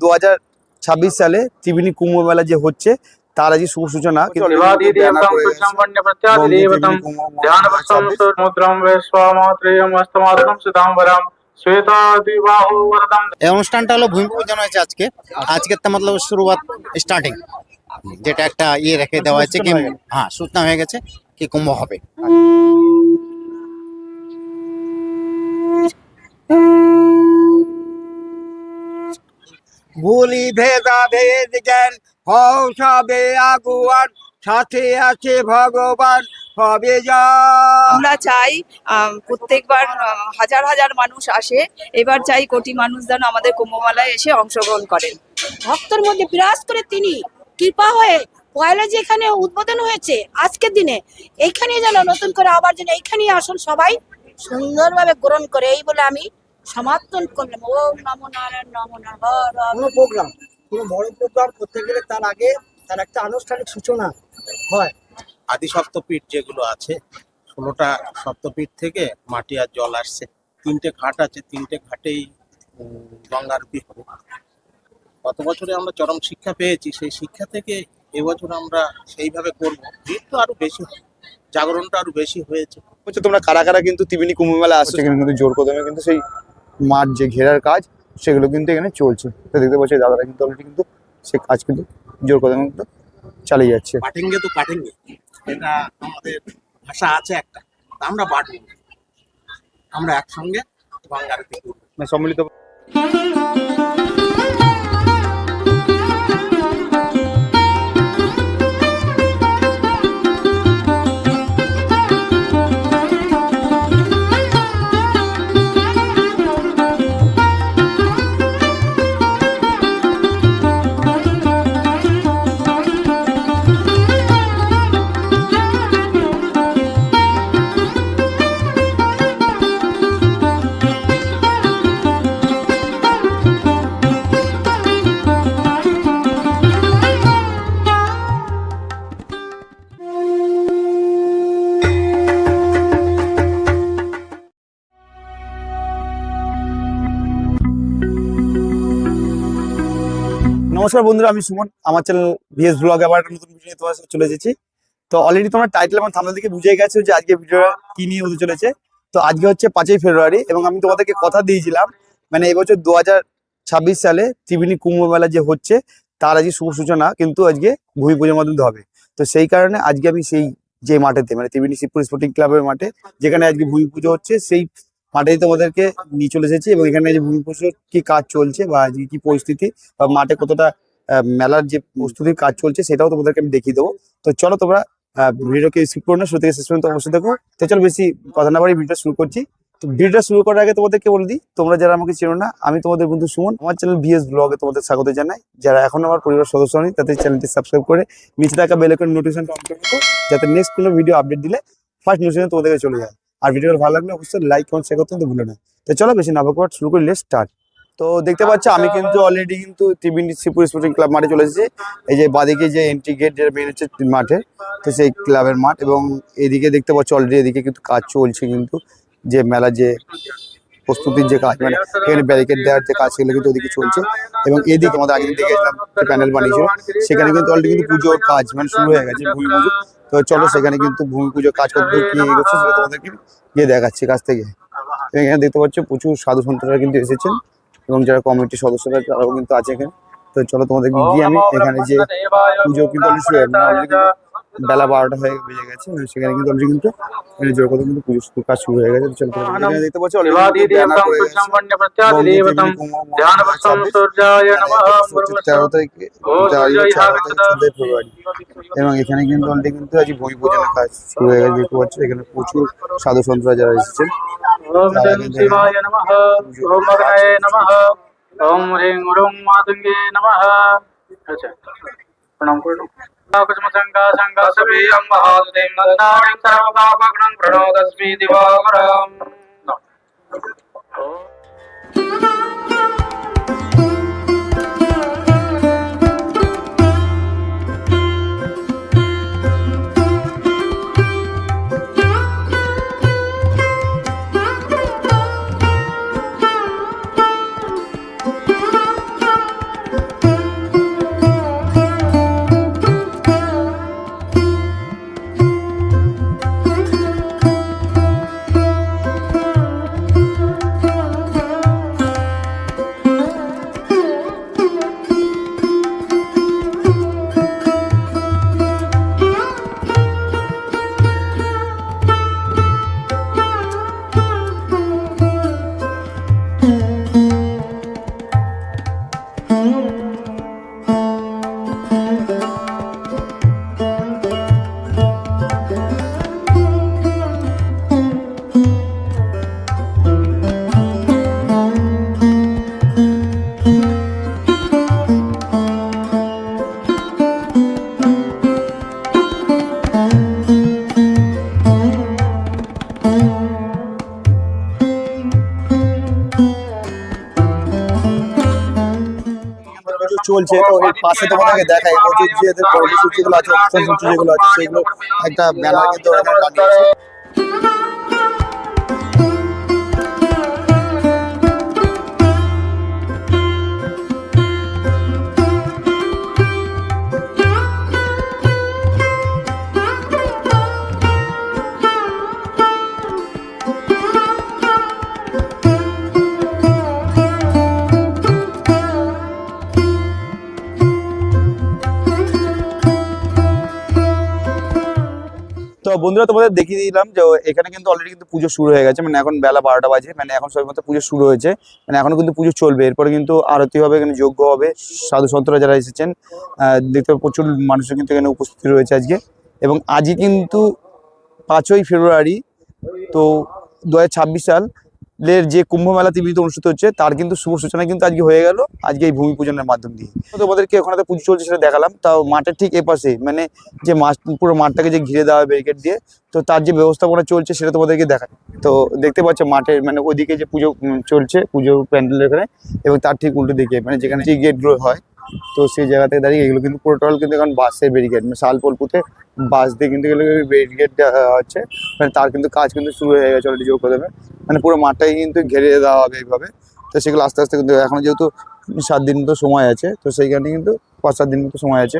দু হাজার ছাব্বিশ সালে ত্রিবেণী কুম্ভ মেলা যে হচ্ছে তার আজ শুভ সূচনা। এই অনুষ্ঠানটা হলো ভূমি পূজন হয়েছে আজকে। আজকের তো মতলব শুরুয়াত স্টার্টিং যেটা একটা ইয়ে রেখে দেওয়া হয়েছে কি হ্যাঁ সূচনা হয়ে গেছে কি কুম্ভ হবে। ভুলি ভেদা ভেদ জ্ঞান হও সবে আগুয়ান সাথে আছে ভগবান হবে যা আমরা চাই প্রত্যেকবার হাজার হাজার মানুষ আসে এবার চাই কোটি মানুষ যেন আমাদের কুম্ভমেলায় এসে অংশগ্রহণ করেন। ভক্তর মধ্যে বিরাজ করে তিনি কৃপা হয়ে পয়লা যেখানে উদ্বোধন হয়েছে আজকের দিনে এইখানে যেন নতুন করে আবার যেন এইখানেই আসুন সবাই সুন্দরভাবে গ্রহণ করে এই বলে আমি সমাপ্তন করলাম। ওম নমো নারায়ণ নমো নারায়ণ কোনো প্রোগ্রাম কোনো বড় প্রোগ্রাম করতে গেলে তার আগে তার একটা আনুষ্ঠানিক সূচনা হয়। আদি সপ্তপীঠ যেগুলো আছে ষোলোটা সপ্তপীঠ থেকে মাটি আর জল আসছে। তিনটে ঘাট আছে তিনটে ঘাটেই উম, গঙ্গা আরতি হবে। গত বছরে আমরা চরম শিক্ষা পেয়েছি সেই শিক্ষা থেকে এবছর আমরা সেইভাবে করব। ভিড় তো আরও বেশি হবে জাগরণটা আরও বেশি হয়েছে। হচ্ছে তোমরা কারা কারা কিন্তু ত্রিবেণী কুম্ভ মেলা আসছে? কিন্তু জোর কদমে কিন্তু সেই মাঠ যে ঘেরার কাজ সেগুলো কিন্তু এখানে চলছে। তো দেখতে পাচ্ছি দাদারা কিন্তু অলরেডি কিন্তু সে কাজ কিন্তু জোর করে কিন্তু চালিয়ে যাচ্ছে। পাটেঙ্গে তো পাটেঙ্গে। এটা আমাদের ভাষা আছে একটা। আমরা বাটবো। আমরা একসঙ্গে মানে সম্মিলিত নমস্কার বন্ধুরা, আমি সুমন। আমার চ্যানেল ভিএস ব্লগ আবার একটা নতুন ভিডিও তোমার সাথে চলে এসেছি। তো অলরেডি তোমরা টাইটেল এবং থামলে থেকে বুঝে গেছো যে আজকে ভিডিও কি নিয়ে হতে চলেছে। তো আজকে হচ্ছে পাঁচই ফেব্রুয়ারি এবং আমি তোমাদেরকে কথা দিয়েছিলাম মানে এবছর দু হাজার ছাব্বিশ সালে ত্রিবেণী কুম্ভ মেলা যে হচ্ছে, তার আজকে শুভ সূচনা কিন্তু আজকে ভূমি পুজোর মাধ্যমে হবে। তো সেই কারণে আজকে আমি সেই যে মাঠেতে মানে ত্রিবেণী শিবপুর স্পোর্টিং ক্লাবের মাঠে, যেখানে আজকে ভূমি পুজো হচ্ছে, সেই মাঠেই তোমাদেরকে নিয়ে চলে এসেছি এবং এখানে যে ভূমি পুজোর কি কাজ চলছে বা কি পরিস্থিতি বা মাঠে কতটা মেলার যে প্রস্তুতির কাজ চলছে সেটাও তোমাদেরকে আমি দেখিয়ে দেবো। তো চলো তোমরা ভিডিওকে স্কিপ করো না, শুরু শেষ পর্যন্ত অবশ্যই দেখো। তো চলো বেশি কথা না বাড়ি ভিডিও শুরু করছি। তো ভিডিওটা শুরু করার আগে তোমাদেরকে বলে দিই, তোমরা যারা আমাকে চেনো না, আমি তোমাদের বন্ধু সুমন। আমার চ্যানেল বিএস ব্লগে তোমাদের স্বাগত জানাই। যারা এখন আমার পরিবার সদস্য নেই তাদের চ্যানেলটি সাবস্ক্রাইব করে নিচে থাকা বেল আইকন নোটিফিকেশনটা অন করে রাখো যাতে নেক্সট কোনো ভিডিও আপডেট দিলে ফার্স্ট নোটিফিকেশন তোমাদেরকে চলে যায়। আর ভিডিওটা ভালো লাগলে অবশ্যই লাইক কমেন্ট শেয়ার করতে কিন্তু ভুলো না। তো চলো বেশি না শুরু করি লেট স্টার্ট তো দেখতে পাচ্ছ আমি কিন্তু অলরেডি কিন্তু ত্রিবেণী শ্রীপুর স্পোর্টিং ক্লাব মাঠে চলে এসেছি। এই যে বাদিকে যে এন্ট্রি গেট যেটা মেন হচ্ছে মাঠে তো সেই ক্লাবের মাঠ এবং এদিকে দেখতে পাচ্ছ অলরেডি এদিকে কিন্তু কাজ চলছে কিন্তু যে মেলা যে প্রস্তুতির যে কাজ মানে এখানে ব্যারিকেড দেওয়ার যে কাজ সেগুলো কিন্তু ওদিকে চলছে। এবং এদিকে আমাদের দেখেছিলাম যে প্যানেল বানিয়েছিল সেখানে কিন্তু অলরেডি কিন্তু পুজোর কাজ মানে শুরু হয়ে গেছে ভূমি পুজো। তো চলো সেখানে কিন্তু ভূমি পুজো কাজ করতে কি এগোচ্ছে সেটা তোমাদেরকে গিয়ে দেখাচ্ছি কাছ থেকে। এখানে দেখতে পাচ্ছ প্রচুর সাধু সন্তরা কিন্তু এসেছেন এবং যারা কমিটির সদস্যরা তারাও কিন্তু আছে এখানে। তো চলো তোমাদের গিয়ে আমি এখানে যে পুজো কিন্তু বেলা বারোটা হয়ে বেজে গেছে সেখানে কিন্তু আমরা কিন্তু মানে জোর কথা কিন্তু পুজো কাজ শুরু হয়ে গেছে তেরো ফেব্রুয়ারি। এবং এখানে কিন্তু অলরেডি কিন্তু আজ ভূমি পূজনের কাজ শুরু হয়ে গেছে দেখতে পাচ্ছি এখানে প্রচুর সাধু সন্ত্রা যারা এসেছেন প্রণাম कुसुमसङ्गा सङ्गसवीयं महासुतिं नन्दाणीं सर्वपापग्नं प्रणोदस्मि दिवाकराम् চলছে তো এর পাশে তোমাদেরকে দেখাই এবছর যে এদের কর্মসূচিগুলো আছে, অনুষ্ঠান সূচি যেগুলো আছে, সেগুলো একটা ব্যানার কিন্তু তো বন্ধুরা তোমাদের দেখিয়ে দিলাম যে এখানে কিন্তু অলরেডি কিন্তু পুজো শুরু হয়ে গেছে। মানে এখন বেলা বারোটা বাজে মানে এখন সবই মতো পুজো শুরু হয়েছে। মানে এখনও কিন্তু পুজো চলবে। এরপরে কিন্তু আরতি হবে, এখানে যোগ্য হবে, সাধু সন্তরা যারা এসেছেন দেখতে প্রচুর মানুষের কিন্তু এখানে উপস্থিত রয়েছে আজকে। এবং আজই কিন্তু পাঁচই ফেব্রুয়ারি, তো দু ছাব্বিশ সালের যে কুম্ভ মেলা টিভিতে অনুষ্ঠিত হচ্ছে, তার কিন্তু শুভ সূচনা কিন্তু আজকে হয়ে গেল। আজকে এই ভূমি পূজনের মাধ্যম দিয়ে। তোমাদেরকে ওখানে পুজো চলছে সেটা দেখালাম। তাও মাঠের ঠিক এপাশে মানে যে মাঠ, পুরো মাঠটাকে যে ঘিরে দেওয়া ব্যারিকেড দিয়ে, তো তার যে ব্যবস্থাপনা চলছে সেটা তোমাদেরকে দেখায় তো দেখতে পাচ্ছ মাঠের মানে ওইদিকে যে পুজো চলছে পুজো প্যান্ডেল এখানে এবং তার ঠিক উল্টো দিকে মানে যেখানে যে গেটগুলো হয় তো সেই জায়গা থেকে দাঁড়িয়ে এগুলো কিন্তু পুরো কিন্তু এখন বাসের ব্যারিকেড মানে শালপোল বাস দিয়ে কিন্তু এগুলো ব্যারিকেড হচ্ছে। মানে তার কিন্তু কাজ কিন্তু শুরু হয়ে গেছে অলরেডি যোগ দেবে মানে পুরো মাঠটাই কিন্তু ঘিরে দেওয়া হবে এইভাবে। তো সেগুলো আস্তে আস্তে কিন্তু এখন যেহেতু সাত দিন মতো সময় আছে, তো সেইখানে কিন্তু পাঁচ সাত দিন মতো সময় আছে।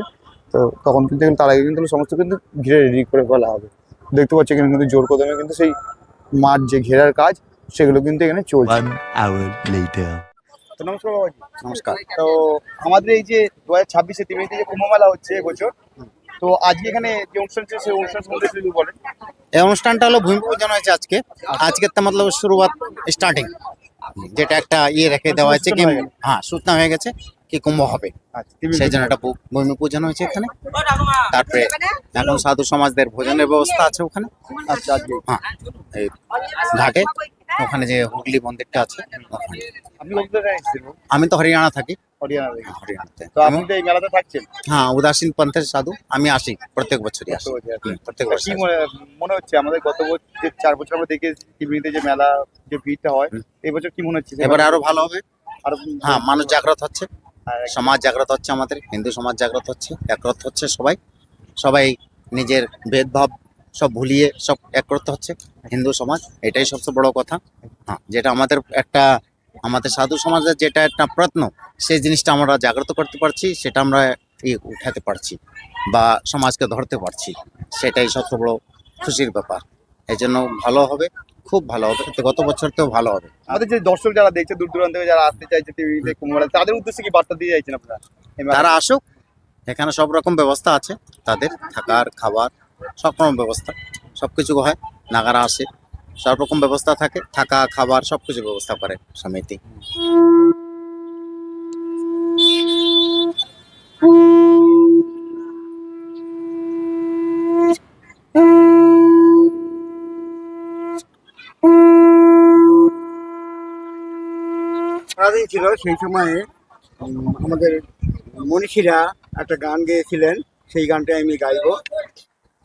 তো তখন কিন্তু তার আগে কিন্তু সমস্ত কিন্তু ঘিরে রেডি করে ফেলা হবে। দেখতে পাচ্ছি এখানে কিন্তু জোর কদমে কিন্তু সেই মাঠ যে ঘেরার কাজ, সেগুলো কিন্তু এখানে চলছে. তো নমস্কার বাবাজি নমস্কার। তো আমাদের এই যে দু হাজার ছাব্বিশে ত্রিবেণীতে যে কুম্ভ মেলা হচ্ছে এবছর তো আজকে এখানে যে অনুষ্ঠান ছিল সেই অনুষ্ঠান সম্বন্ধে যদি বলেন। এই অনুষ্ঠানটা হলো ভূমি পূজন হয়েছে আজকে। আজকের তো মতলব শুরুয়াত স্টার্টিং যেটা একটা ইয়ে রেখে দেওয়া হয়েছে কি হয়ে সূচনা হয়ে গেছে কি কুম্ভ হবে। আচ্ছা সেই জন্য একটা ভূমি পূজন হয়েছে এখানে। তারপরে এখন সাধু সমাজদের ভোজনের ব্যবস্থা আছে ওখানে। আচ্ছা হ্যাঁ এই ঘাটে। ওখানে যে হুগলি মন্দিরটা আছে ওখানে। কোথায় এসেছেন আমি তো হরিয়ানা থাকি। হরিয়ানা থেকে। হরিয়ানাতে। তো আপনি তো এই মেলাতে থাকছেন? হ্যাঁ উদাসীন পন্থের সাধু। আমি আসি প্রত্যেক বছরই আসি। প্রত্যেক বছর মনে মনে হচ্ছে আমাদের গত বছর যে চার বছর আমরা দেখে টিভিতে যে মেলা যে ভিড়টা হয় এই বছর কি মনে হচ্ছে? এবারে আরও ভালো হবে। আরও হ্যাঁ মানুষ জাগ্রত হচ্ছে। আর সমাজ জাগ্রত হচ্ছে আমাদের। হিন্দু সমাজ জাগ্রত হচ্ছে একরত হচ্ছে সবাই। সবাই নিজের ভেদভাব সব ভুলিয়ে সব এক করতে হচ্ছে হিন্দু সমাজ এটাই সবচেয়ে বড় কথা। হ্যাঁ যেটা আমাদের একটা আমাদের সাধু সমাজের যেটা একটা প্রত্ন সেই জিনিসটা আমরা জাগ্রত করতে পারছি সেটা আমরা উঠাতে পারছি বা সমাজকে ধরতে পারছি সেটাই সবচেয়ে বড় খুশির ব্যাপার। এই জন্য ভালো হবে খুব ভালো হবে গত বছর তো ভালো হবে। আমাদের যে দর্শক যারা দেখছে দূর দূরান্ত থেকে যারা আসতে চাইছে টিভিতে মেলা তাদের উদ্দেশ্যে কি বার্তা দিয়ে যাচ্ছেন আপনারা? তারা আসুক এখানে সব রকম ব্যবস্থা আছে তাদের থাকার খাবার সব রকম ব্যবস্থা সব কিছু হয়, নাগারা আসে, সব রকম ব্যবস্থা থাকে, থাকা, খাবার সব কিছু ব্যবস্থা করে সমিতি। ছিল সেই সময়ে আমাদের মনীষীরা একটা গান গেয়েছিলেন, সেই গানটা আমি গাইবো।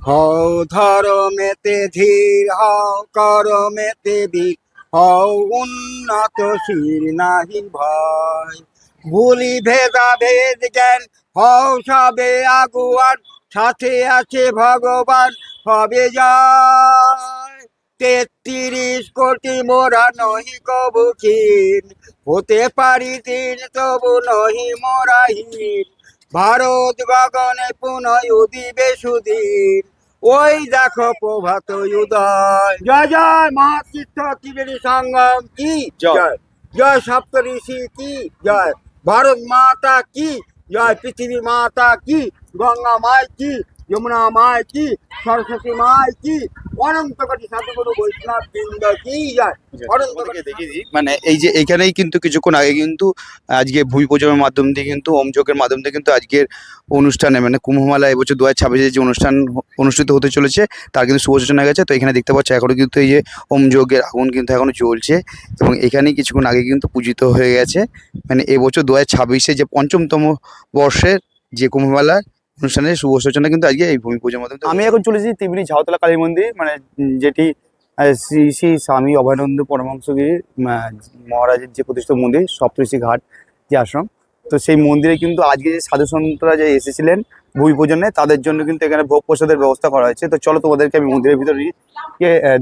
হও ধর্মেতে ধীর, হও করমেতে বীর, হও উন্নত শির নাহি ভয়। ভুলি ভেদা ভেদ জ্ঞান, হও সবে আগুয়ান, সাথে আছে ভগবান হবে যায় তেত্রিশ কোটি মোরা নহি কবু ক্ষীণ, হতে পারি দিন তবু নহি মোরাহীন ভারত গগনে পুনঃ উদিবে সুদিন ওই দেখো প্রভাত উদয়। জয় জয় মহাতীর্থ ত্রিবেণী সঙ্গম। কি? জয়। জয়। জয় সপ্ত ঋষি কি? জয়। ভারত মাতা কি? জয় পৃথিবী মাতা কি? গঙ্গা মায় কি? যমুনা মায় কি? সরস্বতী মায় কি? অনন্ত সাধুগুরু বৈষ্ণব বৃন্দ কি যায়? অনন্ত কোটি দেখিয়ে দিই। মানে এই যে এখানেই কিন্তু কিছুক্ষণ আগে কিন্তু আজকে ভূমি পূজনের মাধ্যম দিয়ে কিন্তু ওম যোগের মাধ্যম দিয়ে কিন্তু আজকের অনুষ্ঠানে মানে কুম্ভমেলা এবছর দু হাজার ছাব্বিশে যে অনুষ্ঠান অনুষ্ঠিত হতে চলেছে তার কিন্তু শুভ সূচনা গেছে। তো এখানে দেখতে পাচ্ছি এখনও কিন্তু এই যে ওম যজ্ঞের আগুন কিন্তু এখনও জ্বলছে এবং এখানেই কিছুক্ষণ আগে কিন্তু পূজিত হয়ে গেছে। মানে এবছর দু হাজার ছাব্বিশে যে পঞ্চমতম বর্ষের যে কুম্ভমেলা অনুষ্ঠানের শুভ সূচনা কিন্তু আজকে এই ভূমি পূজার মাধ্যমে আমি এখন চলেছি তিমিরি ঝাউতলা কালী মন্দির মানে যেটি শ্রী শ্রী স্বামী অভয়ানন্দ পরমহংসগিরি মহারাজের যে প্রতিষ্ঠিত মন্দির সপ্তর্ষি ঘাট যে আশ্রম। তো সেই মন্দিরে কিন্তু আজকে যে সাধু সন্তরা যে এসেছিলেন ভূমি পূজনে তাদের জন্য কিন্তু এখানে ভোগ প্রসাদের ব্যবস্থা করা হয়েছে। তো চলো তোমাদেরকে আমি মন্দিরের ভিতরে গিয়ে,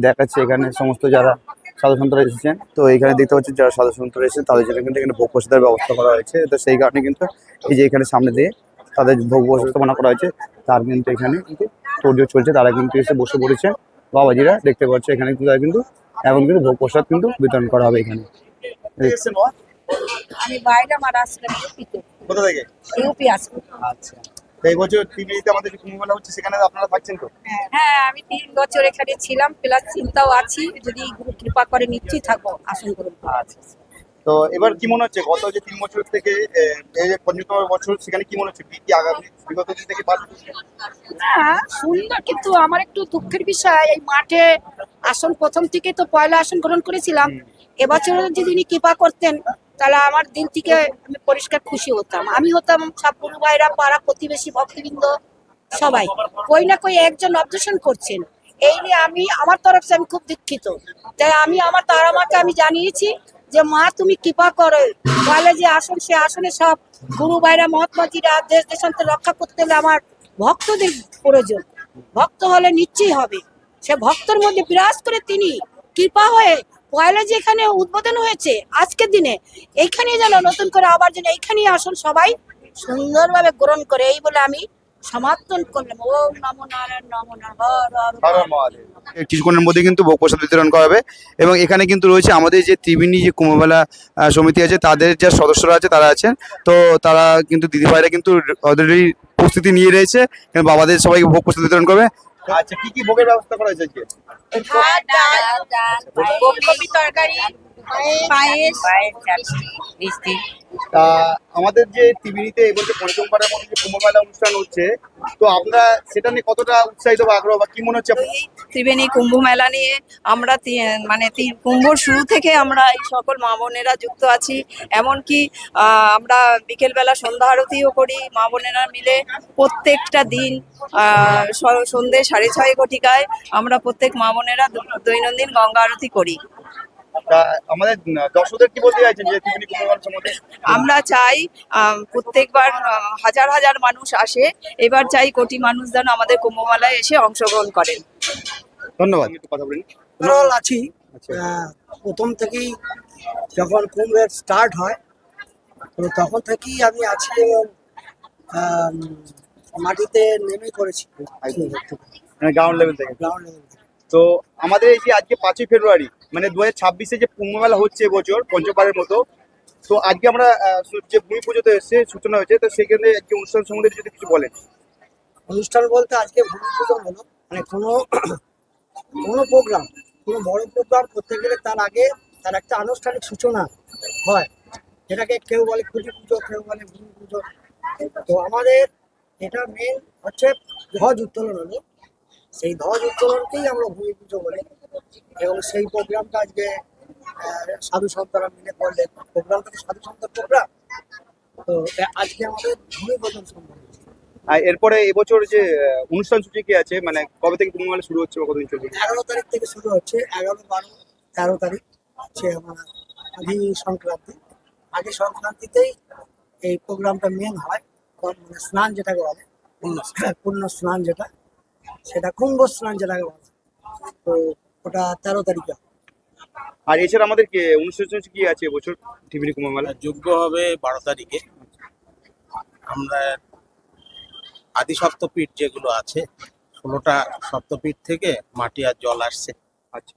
দেখাচ্ছি এখানে সমস্ত যারা সাধু সন্তরা এসেছেন। তো এখানে দেখতে পাচ্ছি যারা সাধু সন্তরা এসেছেন তাদের জন্য কিন্তু এখানে ভোগ প্রসাদের ব্যবস্থা করা হয়েছে। তো সেই কারণে কিন্তু এই যে এখানে সামনে দিয়ে তাদের ভোগ ব্যবস্থাপনা করা হয়েছে। তার কিন্তু এখানে কিন্তু তোড়জোড় চলছে তারা কিন্তু এসে বসে পড়েছে। বাবাজিরা দেখতে পাচ্ছে এখানে কিন্তু তারা কিন্তু এখন কিন্তু ভোগ প্রসাদ কিন্তু বিতরণ করা হবে এখানে। আমি বাইরে আমার আসলাম ইউপিতে। কোথা থেকে? ইউপি আসব আচ্ছা। এই বছর টিভিতে আমাদের যে কুম্ভমেলা হচ্ছে সেখানে আপনারা থাকছেন তো? হ্যাঁ আমি তিন বছর এখানে ছিলাম প্লাস চিন্তাও আছি যদি গুরু কৃপা করে নিশ্চয়ই থাকব আসন করুন আচ্ছা। তো এবার কি মনে হচ্ছে? গত যে তিন বছর থেকে পঞ্চতম বছর সেখানে কি মনে হচ্ছে? কি আগামী বিগত দিন থেকে না সুন্দর কিন্তু আমার একটু দুঃখের বিষয় এই মাঠে আসন প্রথম থেকে তো পয়লা আসন গ্রহণ করেছিলাম। এবছর যদি উনি কৃপা করতেন তাহলে আমার দিন থেকে আমি পরিষ্কার খুশি হতাম। আমি হতাম সব গুরু ভাইরা পাড়া প্রতিবেশী ভক্তবৃন্দ সবাই। কই না কই একজন অবজেকশন করছেন। এই নিয়ে আমি আমার তরফ থেকে আমি খুব দুঃখিত। তাই আমি আমার তারা মাকে আমি জানিয়েছি যে, মা, তুমি কৃপা করো। তাহলে যে, আসন, সে আসনে সব গুরু ভাইরা, মহাত্মাজিরা, দেশ, দেশান্তর রক্ষা করতে হলে আমার ভক্তদের প্রয়োজন। ভক্ত হলে নিশ্চয়ই হবে। সে ভক্তর মধ্যে বিরাজ করে তিনি কৃপা হয়ে পয়লা যে এখানে উদ্বোধন হয়েছে, আজকের দিনে, এইখানেই যেন নতুন করে আবার যেন এইখানেই আসুন সবাই সুন্দরভাবে গ্রহণ করে। এই বলে আমি সমাপ্তন করলাম। ওম নমো নারায়ণ নমো নারায়ণ কিছুক্ষণের মধ্যে কিন্তু ভোগ প্রসাদ বিতরণ করা হবে এবং এখানে কিন্তু রয়েছে আমাদের যে ত্রিবেণী যে কুম্ভমেলা সমিতি আছে তাদের যে সদস্যরা আছে তারা আছেন। তো তারা কিন্তু দিদিভাইরা কিন্তু অলরেডি প্রস্তুতি নিয়ে রয়েছে। এবং বাবাদের সবাইকে ভোগ প্রসাদ বিতরণ করবে। আচ্ছা কি কি ভোগের ব্যবস্থা করা হয়েছে আজকে? ভাত ডাল তরকারি পায়েস মিষ্টি। তা আমাদের যে ত্রিবেণীতে এবছর পঞ্চমবারের মতো যে কুম্ভমেলা অনুষ্ঠান হচ্ছে তো আমরা সেটা নিয়ে কতটা উৎসাহিত বা আগ্রহ বা কি মনে হচ্ছে? ত্রিবেণী কুম্ভ মেলা নিয়ে আমরা মানে কুম্ভর শুরু থেকে আমরা এই সকল মা বোনেরা যুক্ত আছি এমনকি আমরা বিকেলবেলা সন্ধ্যা আরতিও করি মা বোনেরা মিলে প্রত্যেকটা দিন আহ, স- সন্ধে সাড়ে ছয় ঘটিকায় আমরা প্রত্যেক মা বোনেরা দৈনন্দিন গঙ্গা আরতি করি আমাদের দর্শকদের কি বলতে চাইছেন যে ত্রিবেণী কুম্ভমেলা সম্বন্ধে আমরা চাই প্রত্যেকবার হাজার হাজার মানুষ আসে। এবার চাই কোটি মানুষ যেন আমাদের কুম্ভমেলায় এসে অংশগ্রহণ করেন। ধন্যবাদ। কথা বলেন আছি। আচ্ছা। প্রথম থেকেই যখন কুম্ভের স্টার্ট হয় তো তখন থেকেই আমি আছি এবং মাটিতে নেমে করেছি মানে গ্রাউন্ড লেভেল থেকে। গ্রাউন্ড লেভেল তো আমাদের এই যে আজকে পাঁচই ফেব্রুয়ারি মানে দু হাজার ছাব্বিশে যে কুম্ভমেলা হচ্ছে এবছর পঞ্চমবারের মতো, তো আজকে আমরা যে ভূমি পুজোতে এসছে সূচনা হয়েছে, তো সেখানে আজকে অনুষ্ঠান সম্বন্ধে যদি কিছু বলেন। অনুষ্ঠান বলতে আজকে ভূমি পূজন হলো মানে কোনো কোনো প্রোগ্রাম কোনো বড় প্রোগ্রাম করতে গেলে তার আগে তার একটা আনুষ্ঠানিক সূচনা হয়। যেটাকে কেউ বলে খুঁটি পুজো, কেউ বলে ভূমি পুজো। তো আমাদের এটা মেন হচ্ছে ধ্বজ উত্তোলন হলো। সেই ধ্বজ উত্তোলনকেই আমরা ভূমি পুজো বলি। এবং সেই প্রোগ্রামটা আজকে আহ, সাধু সন্তরা মিলে করলেন। প্রোগ্রামটা তো সাধু সন্তর প্রোগ্রাম? তো আজকে আমাদের ভূমি সম্ভব আর এরপরে এবছর যে অনুষ্ঠান সূচি কি আছে? মানে কবে থেকে কুম্ভমেলা শুরু হচ্ছে বা কতদিন চলবে? এগারো তারিখ থেকে শুরু হচ্ছে। এগারো বারো তেরো তারিখ হচ্ছে আমার আদি সংক্রান্তি। আদি সংক্রান্তিতেই এই প্রোগ্রামটা মেন হয়। মানে স্নান যেটাকে বলে পূর্ণ স্নান যেটা সেটা কুম্ভ স্নান যেটাকে বলে। তো ওটা তেরো তারিখে। আর এছাড়া আমাদের কি অনুষ্ঠান কি আছে এবছর টিভিনি কুম্ভমেলা যোগ্য হবে বারো তারিখে। আমরা আদি সপ্তপীঠ যেগুলো আছে ষোলোটা সপ্তপীঠ থেকে মাটি আর জল আসছে। আচ্ছা।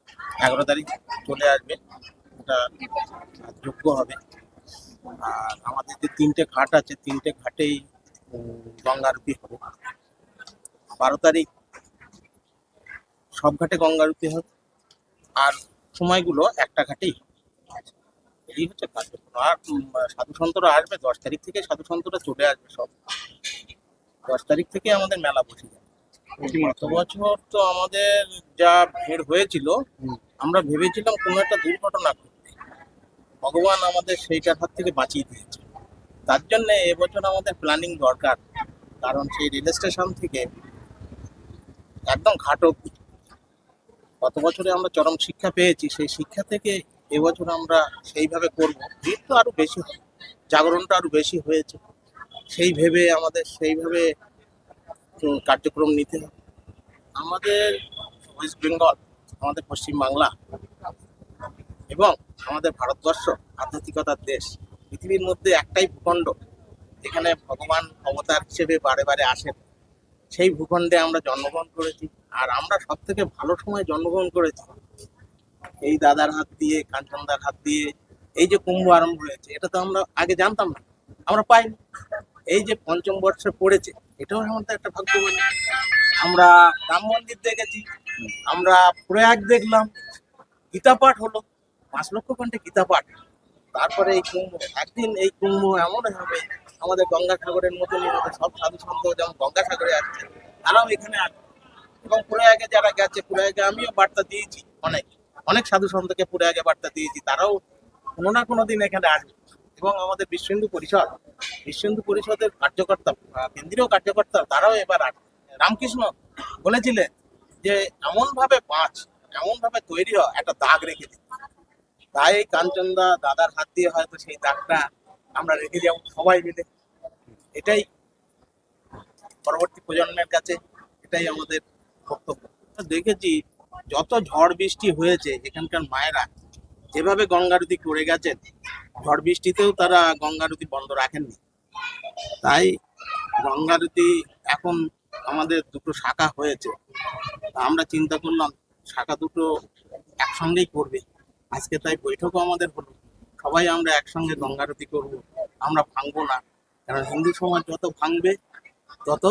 এগারো তারিখ চলে আসবে। ওটা যোগ্য হবে। আর আমাদের যে তিনটে ঘাট আছে তিনটে ঘাটেই উম, গঙ্গা আরতি হবে। বারো তারিখ সব ঘাটে গঙ্গা আরতি হবে। আর সময়গুলো একটা ঘাটেই এই হচ্ছে কার্যক্রম আর সাধু সন্তরা আসবে দশ তারিখ থেকে সাধু সন্তরা চলে আসবে সব। দশ তারিখ থেকে আমাদের মেলা বসে যাবে। গত বছর তো আমাদের যা ভিড় হয়েছিল আমরা ভেবেছিলাম কোনো একটা দুর্ঘটনা ঘটবে। ভগবান আমাদের সেইটার হাত থেকে বাঁচিয়ে দিয়েছে। তার জন্য এবছর আমাদের প্ল্যানিং দরকার। কারণ সেই রেল স্টেশন থেকে একদম ঘাট অব্দি গত বছরে আমরা চরম শিক্ষা পেয়েছি, সেই শিক্ষা থেকে এবছর আমরা সেইভাবে করব। ভিড় তো আরও বেশি জাগরণটা আরও বেশি হয়েছে। সেই ভেবে আমাদের সেইভাবে কার্যক্রম নিতে হবে। আমাদের ওয়েস্ট বেঙ্গল আমাদের পশ্চিম বাংলা এবং আমাদের ভারতবর্ষ আধ্যাত্মিকতার দেশ, পৃথিবীর মধ্যে একটাই ভূখণ্ড। যেখানে ভগবান অবতার হিসেবে বারে বারে আসেন। সেই ভূখণ্ডে আমরা জন্মগ্রহণ করেছি। আর আমরা সব থেকে ভালো সময় জন্মগ্রহণ করেছি, এই দাদার হাত দিয়ে, কাঞ্চনদার হাত দিয়ে, এই যে কুম্ভ আরম্ভ হয়েছে, এটা তো আমরা আগে জানতাম না, আমরা পাইনি। এই যে পঞ্চম বর্ষে পড়েছে, এটাও আমাদের একটা ভাগ্যবান। আমরা রাম মন্দির দেখেছি, আমরা প্রয়াগ দেখলাম, গীতা পাঠ হলো, পাঁচ লক্ষ ঘণ্টা গীতা পাঠ। তারপরে এই কুম্ভ, একদিন এই কুম্ভ এমন হবে, আমাদের গঙ্গা সাগরের মতনই সব সাধু সন্ত যেমন গঙ্গা সাগরে আসছে, তারাও এখানে আসবে। এবং প্রয়াগে যারা গেছে প্রয়াগে আমিও বার্তা দিয়েছি অনেক। অনেক সাধু সন্তকে প্রয়াগে বার্তা দিয়েছি, তারাও কোনো না কোনো দিন এখানে আসবে। এবং আমাদের বিশ্ব হিন্দু পরিষদ বিশ্ব হিন্দু পরিষদের কার্যকর্তা কেন্দ্রীয় কার্যকর্তা, তারাও এবার আসবে রামকৃষ্ণ বলেছিলেন যে এমন ভাবে পাঁচ এমন ভাবে তৈরি হয় একটা দাগ রেখে দিতে তাই কাঞ্চনদা দাদার হাত দিয়ে হয়তো সেই দাগটা আমরা রেখে যাব সবাই মিলে। এটাই পরবর্তী প্রজন্মের কাছে, এটাই আমাদের বক্তব্য দেখেছি, যত ঝড় বৃষ্টি হয়েছে এখানকার মায়েরা, যেভাবে গঙ্গারতি করে গেছেন, ঝড় বৃষ্টিতেও তারা গঙ্গারতি বন্ধ রাখেননি। তাই গঙ্গারতি এখন আমাদের দুটো শাখা হয়েছে। আমরা চিন্তা করলাম, শাখা দুটো একসঙ্গেই করবে। আজকে তাই বৈঠকও আমাদের হলো। সবাই আমরা একসঙ্গে গঙ্গারতি করব, আমরা ভাঙবো না। কারণ হিন্দু সমাজ যত ভাঙবে, তত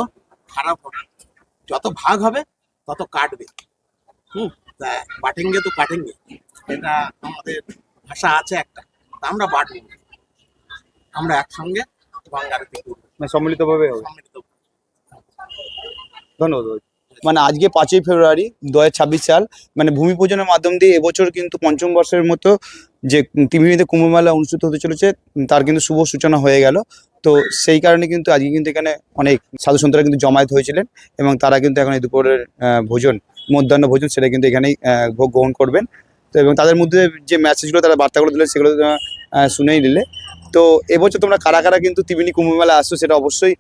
খারাপ হবে, যত ভাগ হবে তত কাটবে। হুম। তা বাটেঙ্গে তো কাটেঙ্গে এটা আমাদের ভাষা আছে একটা। তা আমরা বাটবো। আমরা একসঙ্গে করব মানে সম্মিলিতভাবে সম্মিলিত ধন্যবাদ মানে আজকে পাঁচই ফেব্রুয়ারি দু হাজার ছাব্বিশ সাল মানে ভূমি পূজনের মাধ্যম দিয়ে এবছর কিন্তু পঞ্চম বর্ষের মতো যে ত্রিবেণীতে কুম্ভ মেলা অনুষ্ঠিত হতে চলেছে তার কিন্তু শুভ সূচনা হয়ে গেল। তো সেই কারণে কিন্তু আজকে কিন্তু এখানে অনেক সাধু সন্তরা কিন্তু জমায়েত হয়েছিলেন এবং তারা কিন্তু এখন এই দুপুরের ভোজন, মধ্যাহ্ন ভোজন সেটা কিন্তু এখানেই ভোগ গ্রহণ করবেন। তো এবং তাদের মধ্যে যে মেসেজগুলো তারা বার্তাগুলো দিলেন সেগুলো শুনেই নিলে। তো এবছর তোমরা কারা কারা কিন্তু ত্রিবেণী কুম্ভমেলা আসছো সেটা অবশ্যই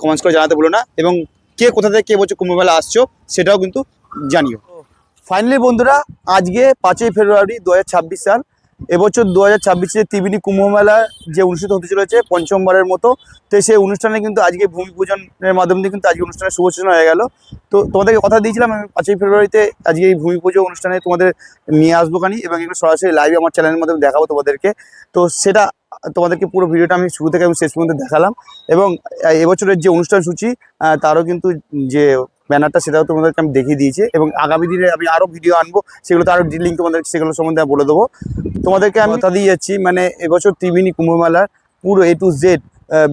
কমেন্টস করে জানাতে ভুলো না। এবং কে কোথা থেকে কে বছর কুম্ভমেলা আসছো সেটাও কিন্তু জানিও। ফাইনালি বন্ধুরা, আজকে পাঁচই ফেব্রুয়ারি দু হাজার ছাব্বিশ সাল এবছর দু হাজার ছাব্বিশে ত্রিবেণী কুম্ভ মেলা যে অনুষ্ঠিত হতে চলেছে, পঞ্চমবারের মতো, তো সেই অনুষ্ঠানে কিন্তু আজকে ভূমি পূজনের মাধ্যমে কিন্তু আজকে অনুষ্ঠানের শুভ সূচনা হয়ে গেল। তো তোমাদেরকে কথা দিয়েছিলাম, আমি পাঁচই ফেব্রুয়ারিতে আজকে এই ভূমি পুজো অনুষ্ঠানে তোমাদের নিয়ে আসব কানি এবং এগুলো সরাসরি লাইভে আমার চ্যানেলের মাধ্যমে দেখাবো তোমাদেরকে। তো সেটা তোমাদেরকে পুরো ভিডিওটা আমি শুরু থেকে আমি শেষ পর্যন্ত দেখালাম এবং এবছরের যে অনুষ্ঠান সূচি তারও কিন্তু যে ব্যানারটা সেটাও তোমাদেরকে আমি দেখিয়ে দিয়েছি এবং আগামী দিনে আমি আরও ভিডিও আনব, সেগুলো তো আরও লিঙ্ক তোমাদের সেগুলো সম্বন্ধে বলে দেবো। তোমাদেরকে আমি কথা দিয়ে যাচ্ছি মানে এবছর ত্রিবেণী কুম্ভমেলার পুরো এ টু জেড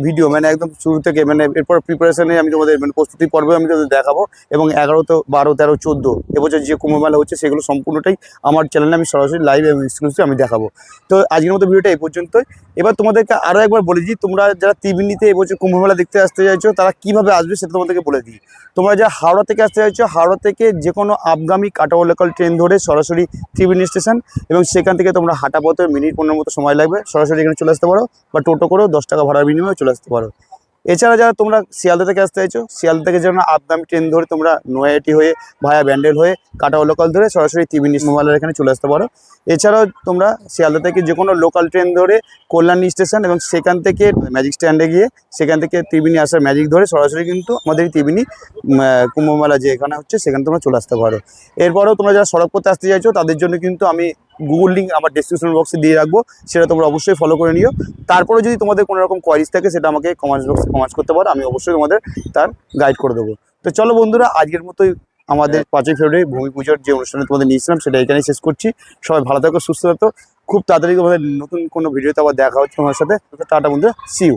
ভিডিও মানে একদম শুরু থেকে মানে এরপর প্রিপারেশনে আমি তোমাদের মানে প্রস্তুতি পর্বে আমি তোমাদের দেখাবো। এবং এগারো তো বারো, তেরো, চোদ্দ, এবছর যে কুম্ভ মেলা হচ্ছে, সেগুলো সম্পূর্ণটাই আমার চ্যানেলে আমি সরাসরি লাইভ এবং এক্সক্লুসিভ আমি দেখাবো। তো আজকের মতো ভিডিওটা এই পর্যন্তই। এবার তোমাদেরকে আরও একবার বলে দিই, তোমরা যারা ত্রিবেণীতে এবছর কুম্ভ মেলা দেখতে আসতে চাইছো, তারা কীভাবে আসবে সেটা তোমাদেরকে বলে দিই। তোমরা যারা হাওড়া থেকে আসতে চাইছো, হাওড়া থেকে যে কোনো আপগামী কাটাও লোকাল ট্রেন ধরে সরাসরি ত্রিবেণী স্টেশন এবং সেখান থেকে তোমরা হাঁটা পথে মিনিট পনেরো মতো সময় লাগবে। সরাসরি এখানে চলে আসতে পারো, বা টোটো করেও দশ টাকা ভাড়ার বিনিময়ে চলে আসতে পারো। এছাড়া যারা তোমরা শিয়ালদা থেকে আসতে চাইছো, শিয়ালদা থেকে যেন আপগামী ট্রেন ধরে তোমরা নয়াটি হয়ে, ভায়া ব্যান্ডেল হয়ে, কাটা লোকাল ধরে সরাসরি ত্রিবেণী মোবাইলের এখানে চলে আসতে পারো। এছাড়াও তোমরা শিয়ালদা থেকে যে কোনো লোকাল ট্রেন ধরে কল্যাণী স্টেশন এবং সেখান থেকে ম্যাজিক স্ট্যান্ডে গিয়ে, সেখান থেকে ত্রিবেণী আসার ম্যাজিক ধরে সরাসরি কিন্তু আমাদের ত্রিবেণী কুম্ভমেলা যে এখানে হচ্ছে, সেখানে তোমরা চলে আসতে পারো। এরপরেও তোমরা যারা সড়ক পথে আসতে চাইছো, তাদের জন্য কিন্তু আমি গুগল লিঙ্ক আমার ডিসক্রিপশন বক্সে দিয়ে রাখব, সেটা তোমরা অবশ্যই ফলো করে নিও। তারপরে যদি তোমাদের কোনো রকম কোয়ারিজ থাকে, সেটা আমাকে কমেন্টস বক্সে কমেন্টস করতে পারো, আমি অবশ্যই তোমাদের তার গাইড করে দেবো। তো চলো বন্ধুরা, আজকের মতোই আমাদের পাঁচই ফেব্রুয়ারি ভূমি পুজোর যে অনুষ্ঠানে তোমাদের নিয়েছিলাম, সেটা এখানেই শেষ করছি। সবাই ভালো থাকো, সুস্থ থাকো। খুব তাড়াতাড়ি তোমাদের নতুন কোনো ভিডিওতে আবার দেখা হচ্ছে তোমার সাথে। টাটা বন্ধুরা সিউ